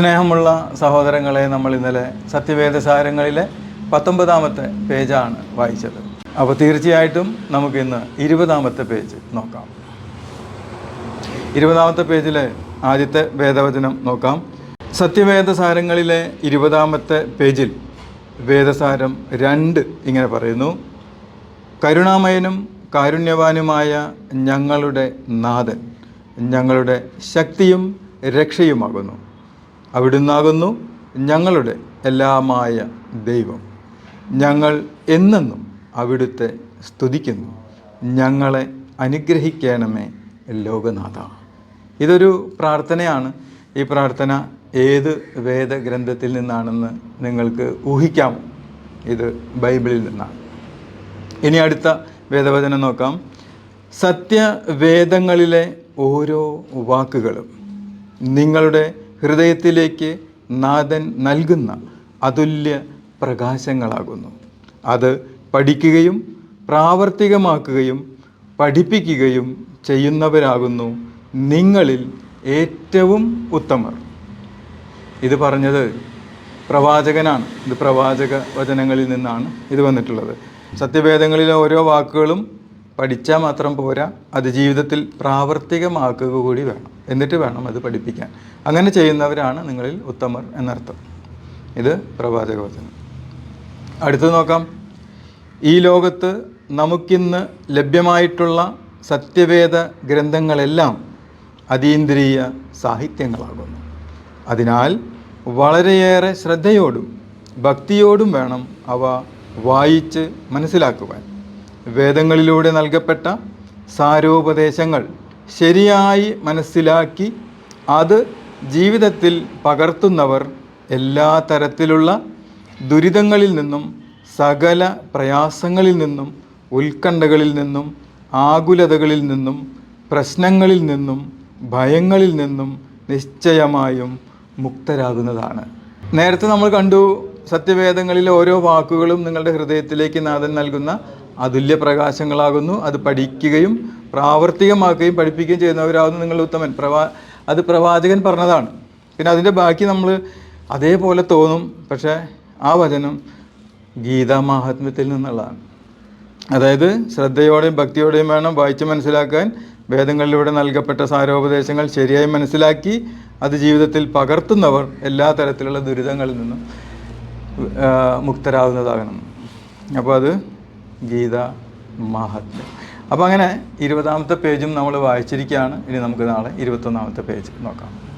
സ്നേഹമുള്ള സഹോദരങ്ങളെ നമ്മൾ ഇന്നലെ സത്യവേദസാരങ്ങളിലെ പത്തൊമ്പതാമത്തെ പേജാണ് വായിച്ചത്. അപ്പോൾ തീർച്ചയായിട്ടും നമുക്കിന്ന് ഇരുപതാമത്തെ പേജ് നോക്കാം. ഇരുപതാമത്തെ പേജിലെ ആദ്യത്തെ വേദവചനം നോക്കാം. സത്യവേദസാരങ്ങളിലെ ഇരുപതാമത്തെ പേജിൽ വേദസാരം രണ്ട് ഇങ്ങനെ പറയുന്നു. കരുണാമയനും കാരുണ്യവാനുമായ ഞങ്ങളുടെ നാഥൻ ഞങ്ങളുടെ ശക്തിയും രക്ഷയുമാകുന്നു. അവിടുന്നാകുന്നു ഞങ്ങളുടെ എല്ലാമായ ദൈവം. ഞങ്ങൾ എന്നെന്നും അവിടുത്തെ സ്തുതിക്കുന്നു. ഞങ്ങളെ അനുഗ്രഹിക്കണമേ ലോകനാഥ. ഇതൊരു പ്രാർത്ഥനയാണ്. ഈ പ്രാർത്ഥന ഏത് വേദഗ്രന്ഥത്തിൽ നിന്നാണെന്ന് നിങ്ങൾക്ക് ഊഹിക്കാം? ഇത് ബൈബിളിൽ നിന്നാണ്. ഇനി അടുത്ത വേദവചനം നോക്കാം. സത്യവേദങ്ങളിലെ ഓരോ വാക്കുകളും നിങ്ങളുടെ ഹൃദയത്തിലേക്ക് നാഥൻ നൽകുന്ന അതുല്യ പ്രകാശങ്ങളാകുന്നു. അത് പഠിക്കുകയും പ്രാവർത്തികമാക്കുകയും പഠിപ്പിക്കുകയും ചെയ്യുന്നവരാകുന്നു നിങ്ങളിൽ ഏറ്റവും ഉത്തമർ. ഇത് പറഞ്ഞത് പ്രവാചകനാണ്. ഇത് പ്രവാചക വചനങ്ങളിൽ നിന്നാണ് ഇത് വന്നിട്ടുള്ളത്. സത്യവേദങ്ങളിലെ ഓരോ വാക്കുകളും പഠിച്ചാൽ മാത്രം പോരാ അത് ജീവിതത്തിൽ പ്രാവർത്തികമാക്കുക കൂടി വേണം. എന്നിട്ട് വേണം അത് പഠിപ്പിക്കാൻ. അങ്ങനെ ചെയ്യുന്നവരാണ് നിങ്ങളിൽ ഉത്തമർ എന്നർത്ഥം. ഇത് പ്രവാചക വചനം. അടുത്തത് നോക്കാം. ഈ ലോകത്ത് നമുക്കിന്ന് ലഭ്യമായിട്ടുള്ള സത്യവേദ ഗ്രന്ഥങ്ങളെല്ലാം അതീന്ദ്രിയ സാഹിത്യങ്ങളാകുന്നു. അതിനാൽ വളരെയേറെ ശ്രദ്ധയോടും ഭക്തിയോടും വേണം അവ വായിച്ച് മനസ്സിലാക്കുവാൻ. വേദങ്ങളിലൂടെ നൽകപ്പെട്ട സാരോപദേശങ്ങൾ ശരിയായി മനസ്സിലാക്കി അത് ജീവിതത്തിൽ പകർത്തുന്നവർ എല്ലാ തരത്തിലുള്ള ദുരിതങ്ങളിൽ നിന്നും സകല പ്രയാസങ്ങളിൽ നിന്നും ഉത്കണ്ഠകളിൽ നിന്നും ആകുലതകളിൽ നിന്നും പ്രശ്നങ്ങളിൽ നിന്നും ഭയങ്ങളിൽ നിന്നും നിശ്ചയമായും മുക്തരാകുന്നതാണ്. നേരത്തെ നമ്മൾ കണ്ടു സത്യവേദങ്ങളിലെ ഓരോ വാക്കുകളും നിങ്ങളുടെ ഹൃദയത്തിലേക്ക് നാഥൻ നൽകുന്ന അതുല്യ പ്രകാശങ്ങളാകുന്നു അത് പഠിക്കുകയും പ്രാവർത്തികമാക്കുകയും പഠിപ്പിക്കുകയും ചെയ്യുന്നവരാകുന്നു നിങ്ങൾ ഉത്തമൻ. പ്രവാ അത് പ്രവാചകൻ പറഞ്ഞതാണ്. പിന്നെ അതിന്റെ ബാക്കി നമ്മൾ അതേപോലെ തോന്നും. പക്ഷേ ആ വചനം ഗീതാ മാഹാത്മ്യത്തിൽ നിന്നുള്ളതാണ്. അതായത് ശ്രദ്ധയോടെയും ഭക്തിയോടെയും വേണം വായിച്ച് മനസ്സിലാക്കാൻ. വേദങ്ങളിലൂടെ നൽകപ്പെട്ട സാരോപദേശങ്ങൾ ശരിയായി മനസ്സിലാക്കി. അത് ജീവിതത്തിൽ പകർത്തുന്നവർ എല്ലാ തരത്തിലുള്ള ദുരിതങ്ങളിൽ നിന്നും മുക്തരാകുന്നതാകണം. അപ്പോൾ അത് ഗീത മാഹാത്മ്യം. അപ്പോൾ അങ്ങനെ ഇരുപതാമത്തെ പേജും നമ്മൾ വായിച്ചിരിക്കുകയാണ്. ഇനി നമുക്ക് നാളെ ഇരുപത്തൊന്നാമത്തെ പേജ് നോക്കാം.